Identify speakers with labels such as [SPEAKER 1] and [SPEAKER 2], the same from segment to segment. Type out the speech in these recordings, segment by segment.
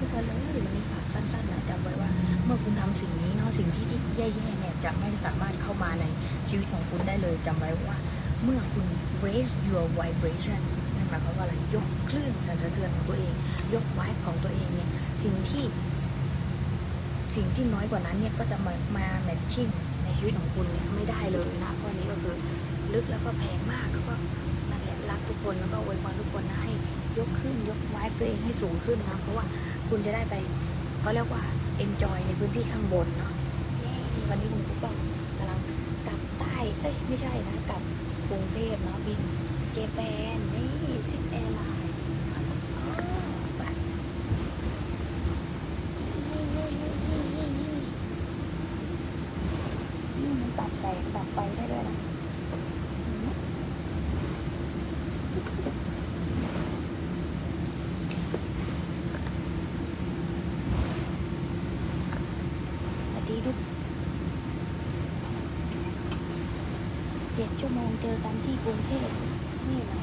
[SPEAKER 1] ทุกคนเลยวันนี้ฝากสั้นๆนะจำไว้ว่า เมื่อคุณทำสิ่งนี้เนาะสิ่งที่ที่แย่ๆเนี่ยจะไม่สามารถเข้ามาในชีวิตของคุณได้เลยจำไว้ว่า เมื่อคุณ raise your vibration นั่นหมายความว่าอะไรยกคลื่นสั่นสะเทือนของตัวเอง ยกไว้ของตัวเองเนี่ยสิ่งที่ สิ่งที่น้อยกว่านั้นเนี่ยก็จะมามาแมทชิ่งในชีวิตของคุณเนี่ยไม่ได้เลยนะเพราะอันนี้ก็คือลึกแล้วก็แพงมากแล้วก็นั่นแหละรักทุกคนแล้วก็อวยพรทุกคนนะให้ ยกขึ้นยกไว้ตัวเองให้สูงขึ้นนะเพราะว่าคุณจะได้ไปก็เรียกว่า enjoy ในพื้นที่ข้างบนเนาะวันนี้คุณปุ๊กก็กำลังกลับใต้เอ้ยไม่ใช่นะกลับกรุงเทพเนาะบินเจแปนนี่ซิปแอร์ไลน์นี่มันปรับแสงปรับไฟได้ด้วยนะสวัสดีลูก เจ็ดชั่วโมงเจอกันที่กรุงเทพนี่ไหม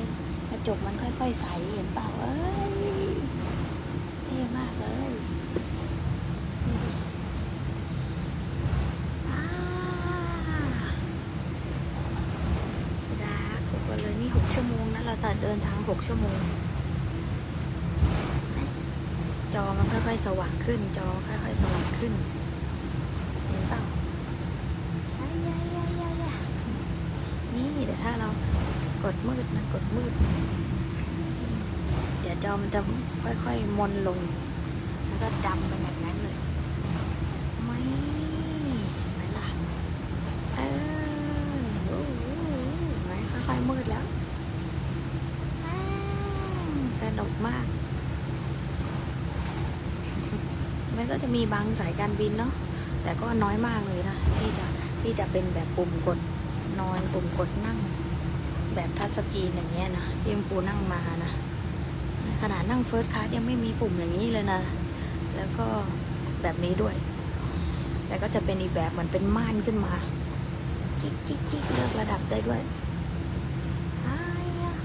[SPEAKER 1] กระจกมันค่อยๆใสเห็นเปล่าเอ้ยเท่มากเลยอ่ารักทุกคนเลยนี่หกชั่วโมงนะเราตัดเดินทางหกชั่วโมง จอมันค่อยๆสว่างขึ้น จอค่อยๆสว่างขึ้น เห็นเปล่าอ้ายายายายานี่เดี๋ยวถ้าเรา กดมืดนะกดมืด เดี๋ยวจอมันจะค่อยๆมนลง แล้วก็ดำไปแบบนั้นเลย ไม่ไหนล่ะเออโอ้โหไหนค่อยๆมืดแล้วอ้าวสนุกมาก มันก็จะมีบางสายการบินเนาะแต่ก็น้อยมากเลยนะที่จะที่จะเป็นแบบปุ่มกดนอนปุ่มกดนั่ง แบบทัชสกรีนอย่างเงี้ยนะที่คุณปูนั่งมานะขนาดนั่งเฟิร์สคลาสยังไม่มีปุ่มอย่างนี้เลยนะ แล้วก็แบบนี้ด้วย แต่ก็จะเป็นอีกแบบเหมือนเป็นม่านขึ้นมา จิกจิกจิกเลือกระดับได้ด้วยอ้ายอะ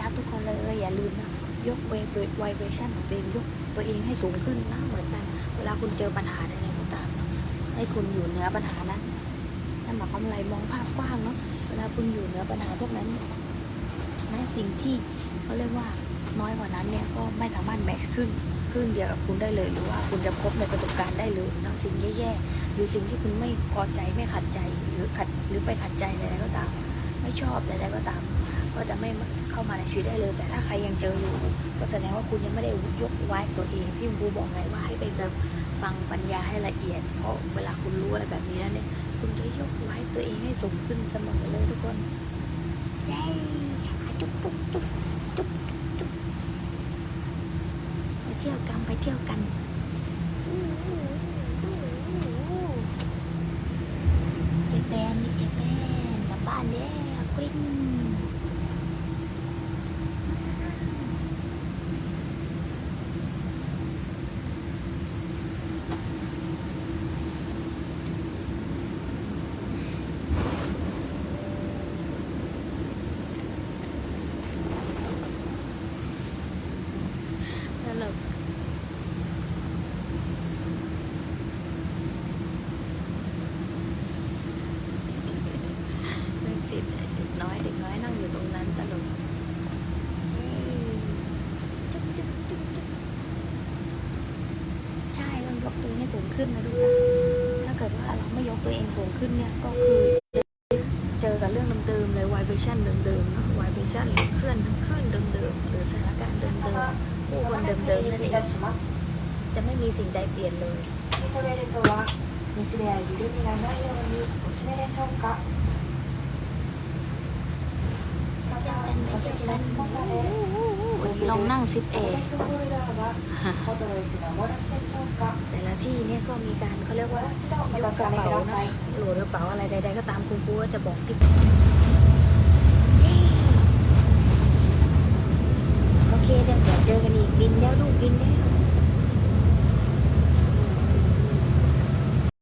[SPEAKER 1] ดับทุกคนเลย อย่าลืมนะ ยกเวฟไวเบรชันของตัวเองยกตัวเองให้สูงขึ้นนะเหมือนกัน เวลาคุณเจอปัญหาใดๆก็ตามให้คุณอยู่เหนือปัญหานั้นนั่นหมายความอะไรมองภาพกว้างเนาะ เวลาคุณอยู่เหนือปัญหาพวกนั้นแม้สิ่งที่เขาเรียกว่าน้อยกว่านั้นเนี่ยก็ไม่สามารถแมชขึ้นขึ้นเดียวกับคุณได้เลยหรือว่าคุณจะพบในประสบการณ์ได้เลยเนะสิ่งแย่ๆหรือสิ่งที่คุณไม่พอใจไม่ขัดใจหรือขัดหรือไปขัดใจใดๆก็ตาม ไม่ชอบใดๆก็ตาม ก็จะไม่เข้ามาในชีวิตได้เลย แต่ถ้าใครยังเจออยู่ ก็แสดงว่าคุณยังไม่ได้ยกไว้ตัวเองที่ครูบอกไงว่าให้ไปแบบฟังปัญญาให้ละเอียด เพราะเวลาคุณรู้อะไรแบบนี้แล้วเนี่ย คุณจะยกไว้ตัวเองให้สูงขึ้นเสมอเลยทุกคนเย้จุ๊บจุ๊บจุ๊บจุ๊บจุ๊บไปเที่ยวกันไปเที่ยวกันเจแปนนี่เจแปนกลับบ้านแล้วควินตลกเรื่องสิเด็กน้อยเด็กน้อยนั่งอยู่ตรงนั้นตลกเย้จุ๊บจุ๊บจุ๊บจุ๊บใช่ต้องยกตัวเองให้สูง ขึ้นนะลูกคนะถ้าเกิดว่าเราไม่ยกตัวเองสูงขึ้นเนี่ยก็คือเจอกับเรื่องเดิมๆเลย vibration เดิมๆเนาะวายเบอรือเคลื่อนคลื่นเดิมๆหรือสถานการณ์เดิมๆผู้คนเดิมๆนั่นเองจะไม่มีสิ่งใดเปลี่ยนเลยเช่
[SPEAKER 2] น
[SPEAKER 1] กันไม่เช่
[SPEAKER 2] น
[SPEAKER 1] กัน ลองนั่งซิปแอ
[SPEAKER 2] ร์
[SPEAKER 1] แต่ละที่เนี่ยก็มีการเขาเรียกว่ายกกระเป๋านะโหลดกระเป๋าอะไรใดๆก็ตามคุณครูจะบอกที่